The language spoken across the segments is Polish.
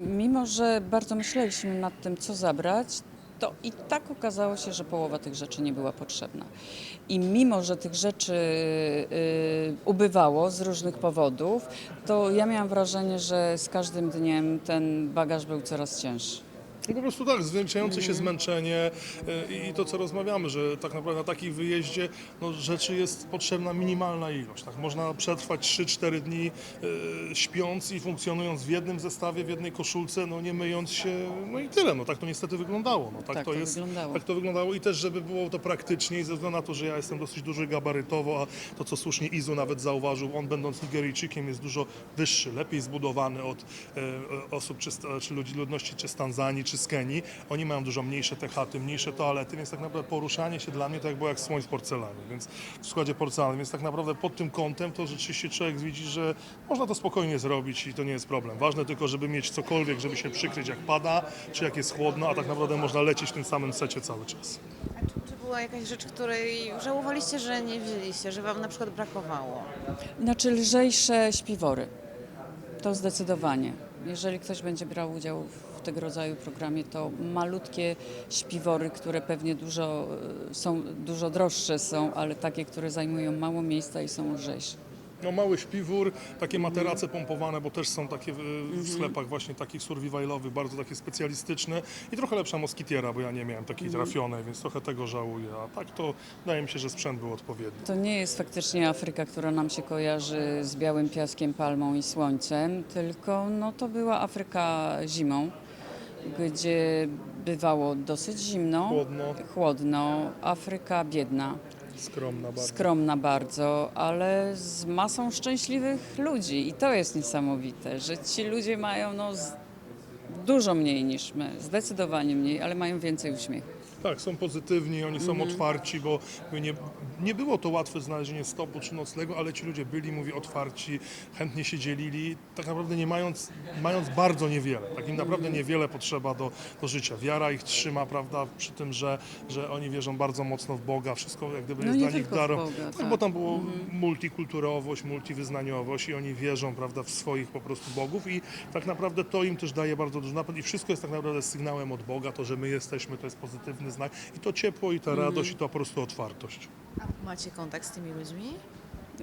Mimo, że bardzo myśleliśmy nad tym, co zabrać, to i tak okazało się, że połowa tych rzeczy nie była potrzebna. I mimo, że tych rzeczy y, ubywało z różnych powodów, to ja miałam wrażenie, że z każdym dniem ten bagaż był coraz cięższy. No po prostu tak, zwiększające się zmęczenie y, i to, co rozmawiamy, że tak naprawdę na takim wyjeździe no, rzeczy jest potrzebna minimalna ilość. Tak? Można przetrwać 3-4 dni y, śpiąc i funkcjonując w jednym zestawie, w jednej koszulce, no nie myjąc się, no i tyle. No tak to niestety wyglądało. No, tak, Tak to, to jest, wyglądało. tak to wyglądało i też, żeby było to praktyczniej, ze względu na to, że ja jestem dosyć duży gabarytowo, a to, co słusznie Izu nawet zauważył, on będąc Nigeryjczykiem jest dużo wyższy, lepiej zbudowany od e, e, osób, czy, czy ludzi ludności, czy z Tanzanii, czy z Kenii. Oni mają dużo mniejsze te chaty, mniejsze toalety, więc tak naprawdę poruszanie się dla mnie to jak było jak słoń w porcelanie, więc w składzie porcelany, więc tak naprawdę pod tym kątem to rzeczywiście człowiek widzi, że można to spokojnie zrobić i to nie jest problem. Ważne tylko, żeby mieć cokolwiek, żeby się przykryć jak pada, czy jak jest chłodno, a tak naprawdę można lecieć w tym samym secie cały czas. A czy, czy była jakaś rzecz, której żałowaliście, że nie wzięliście, że wam na przykład brakowało? Znaczy lżejsze śpiwory. To zdecydowanie. Jeżeli ktoś będzie brał udział w tego rodzaju programie, to malutkie śpiwory, które pewnie dużo y, są, dużo droższe są, ale takie, które zajmują mało miejsca i są lżejsze. No mały śpiwór, takie materace pompowane, bo też są takie w, w sklepach właśnie takich survivalowych, bardzo takie specjalistyczne i trochę lepsza moskitiera, bo ja nie miałem takiej trafionej, więc trochę tego żałuję, a tak to wydaje mi się, że sprzęt był odpowiedni. To nie jest faktycznie Afryka, która nam się kojarzy z białym piaskiem, palmą i słońcem, tylko no, to była Afryka zimą, gdzie bywało dosyć zimno, Chłodno. chłodno, Afryka biedna. Skromna bardzo. Skromna bardzo, ale z masą szczęśliwych ludzi i to jest niesamowite, że ci ludzie mają no, z- dużo mniej niż my, zdecydowanie mniej, ale mają więcej uśmiechu. Tak, są pozytywni, oni są Mhm. otwarci, bo nie, nie było to łatwe znalezienie stopu czy noclegu, ale ci ludzie byli, mówi, otwarci, chętnie się dzielili, tak naprawdę nie mając, mając bardzo niewiele, tak im naprawdę Mhm. niewiele potrzeba do, do życia. Wiara ich trzyma, prawda, przy tym, że, że oni wierzą bardzo mocno w Boga, wszystko jak gdyby No jest nie dla nich darem. Boga, tak, tak. bo tam było multikulturowość, multiwyznaniowość i oni wierzą, prawda, w swoich po prostu bogów i tak naprawdę to im też daje bardzo duży napęd i wszystko jest tak naprawdę sygnałem od Boga, to, że my jesteśmy, to jest pozytywny znak i to ciepło i ta radość i to po prostu otwartość. A macie kontakt z tymi ludźmi?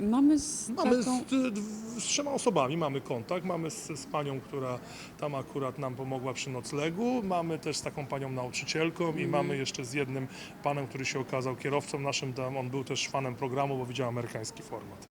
Mamy z Mamy z, taką... z trzema osobami mamy kontakt, mamy z, z panią, która tam akurat nam pomogła przy noclegu, mamy też z taką panią nauczycielką i mamy jeszcze z jednym panem, który się okazał kierowcą naszym, tam on był też fanem programu, bo widział amerykański format.